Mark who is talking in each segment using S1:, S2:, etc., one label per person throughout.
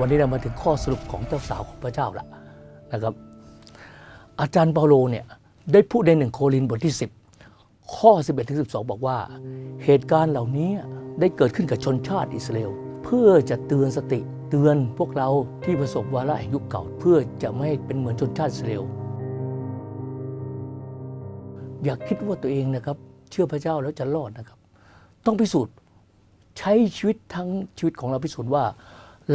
S1: วันนี้เรามาถึงข้อสรุปของเจ้าสาวของพระเจ้าละนะครับ อาจารย์เปาโลเนี่ยได้พูดในหนึ่งโครินบทที่ 10 ข้อ 11ถึง12 บอกว่า เหตุการณ์เหล่านี้ได้เกิดขึ้นกับชนชาติอิสราเอลเพื่อจะเตือนสติเตือนพวกเราที่ประสบวาระแห่งยุคเก่า เพื่อจะไม่เป็นเหมือนชนชาติอิสราเอลอย่าคิดว่าตัวเองนะครับ เชื่อพระเจ้าแล้วจะรอดนะครับ ต้องพิสูจน์ใช้ชีวิตทั้งชีวิตของเราพิสูจน์ว่า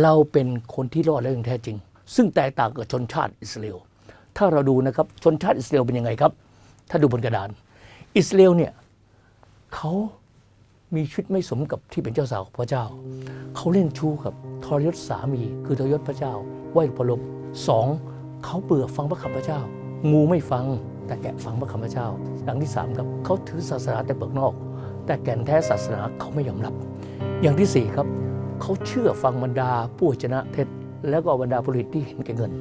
S1: เราเป็นคนที่รอดแล้วอย่างแท้จริง ซึ่งแตกต่างกับชนชาติอิสราเอลถ้าเราดูนะครับชนชาติอิสราเอลเป็นยังไงครับ ถ้าดูบนกระดาน อิสราเอลเนี่ยเขามีชีวิตไม่สมกับที่เป็นเจ้าสาวของพระเจ้า เขาเล่นชู้กับทรยศสามี คือทรยศพระเจ้าไหวพลบสองเขาเบื่อฟังพระคำพระเจ้า งูไม่ฟังแต่แกะฟังพระคำพระเจ้าอย่างที่สามครับเขาถือศาสนาแต่เปลือกนอก แต่แก่นแท้ศาสนาเขาไม่ยอมรับ อย่างที่สี่ครับ เขาเชื่อฟังบรรดาผู้ชนะเท็จ แล้วก็บรรดาผลิตที่เห็นแก่เงิน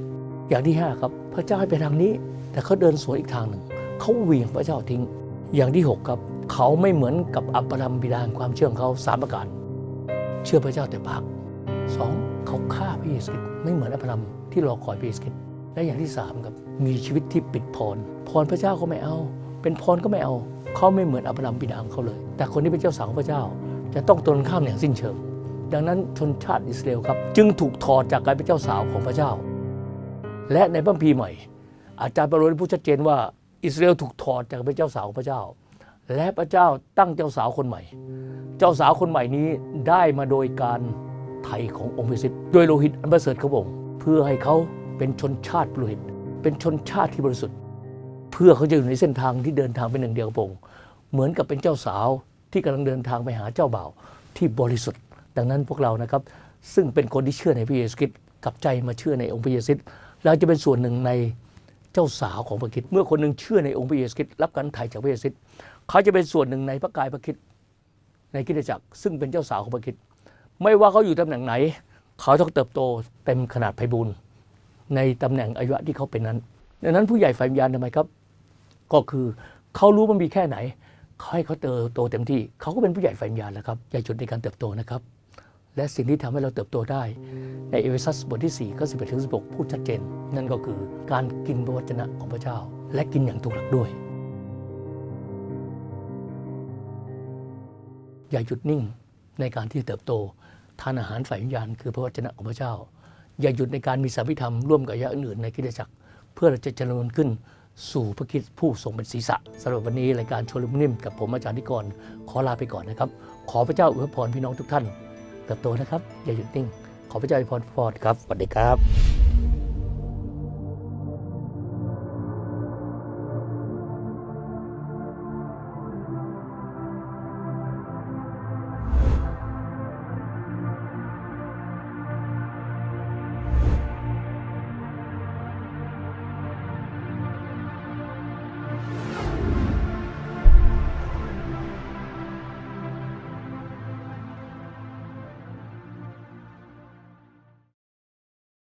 S1: อย่างที่ห้าครับ พระเจ้าให้ไปทางนี้ แต่เขาเดินสวนอีกทางหนึ่ง เขาเหวี่ยงพระเจ้าทิ้ง อย่างที่หกครับ เขาไม่เหมือนกับอับราฮัมบิดาความเชื่อของเขาสามประการ เชื่อพระเจ้าแต่ปากสองเขาฆ่าพระเยซูไม่เหมือนอับราฮัมที่รอคอยพระเยซูและอย่างที่สามครับมีชีวิตที่ปิดพร พรพระเจ้าก็ไม่เอา เป็นพรก็ไม่เอา เขาไม่เหมือนอับราฮัมบิดาของเขาเลย แต่คนที่เป็นเจ้าสาวของพระเจ้า จะต้องตรงข้ามอย่างสิ้นเชิง ดังนั้นชนชาติอิสราเอลครับ จึงถูกถอดจากการเป็นเจ้าสาวของพระเจ้า และในพระคัมภีใหม่ อาจารย์เปาโลได้พูดชัดเจนว่าอิสราเอลถูกถอดจากการเป็นเจ้าสาวของพระเจ้า และพระเจ้าตั้งเจ้าสาวคนใหม่ เจ้าสาวคนใหม่นี้ได้มาโดยการไถ่ขององค์พระสิทธิ์ด้วยโลหิตอันประเสริฐขององค์เพื่อให้เขาเป็นชนชาติโลหิตเป็นชนชาติที่บริสุทธิ์ เพื่อเขาจะอยู่ในเส้นทางที่เดินทางเป็นหนึ่งเดียวกับองค์เหมือนกับเป็นเจ้าสาวที่กำลังเดินทางไปหาเจ้าบ่าวที่บริสุทธิ์ ดังนั้นพวกเรานะครับซึ่งเป็นคนที่เชื่อในพระเยซูคริสต์กับใจมาเชื่อในองค์พระเยซูคริสต์เราจะเป็นส่วนหนึ่งในเจ้าสาวของพระคริสต์เมื่อคนหนึ่งเชื่อในองค์พระเยซูคริสต์รับการไถ่จากพระเยซูคริสต์เขาจะเป็นส่วนหนึ่งในพระกายพระคริสต์ในคริสตจักรซึ่งเป็นเจ้าสาวของพระคริสต์ไม่ว่าเขาอยู่ตำแหน่งไหน เขาต้องเติบโตเต็มขนาดไพบูลย์ในตำแหน่งอายุที่เขาเป็นนั้น ดังนั้นผู้ใหญ่ฝ่ายวิญญาณทำไมครับ ก็คือเขารู้มันมีแค่ไหนเขาให้เขาเติบโตเต็มที่ เขาก็เป็นผู้ใหญ่ฝ่ายวิญญาณแล้วครับอย่จุดในการเติบโตนะครับ และสิ่งที่ทำให้เราเติบโตได้ ในเอเฟซัสบทที่4ข้อ11ถึง16 พูดชัดเจน นั่นก็คือการกินพระวจนะของพระเจ้า และกินอย่างถูกหลักด้วย อย่าหยุดนิ่งในการที่เติบโต ทานอาหารฝ่ายวิญญาณคือพระวจนะของพระเจ้า อย่าหยุดในการมีสามิธรรมร่วมกับญาอื่นในคริสตจักร เพื่อเราจะเจริญขึ้นสู่พระคริสต์ผู้ทรงเป็นศีรษะสำหรับวันนี้รายการชวนลุมนิ่มกับผมอาจารย์นิกรขอลาไปก่อนนะครับ ขอพระเจ้าอวยพรพี่น้องทุกท่าน เติบโตนะครับ อย่าหยุดนิ่ง ขอพระเจ้าอวยพรพรครับสวัสดีครับ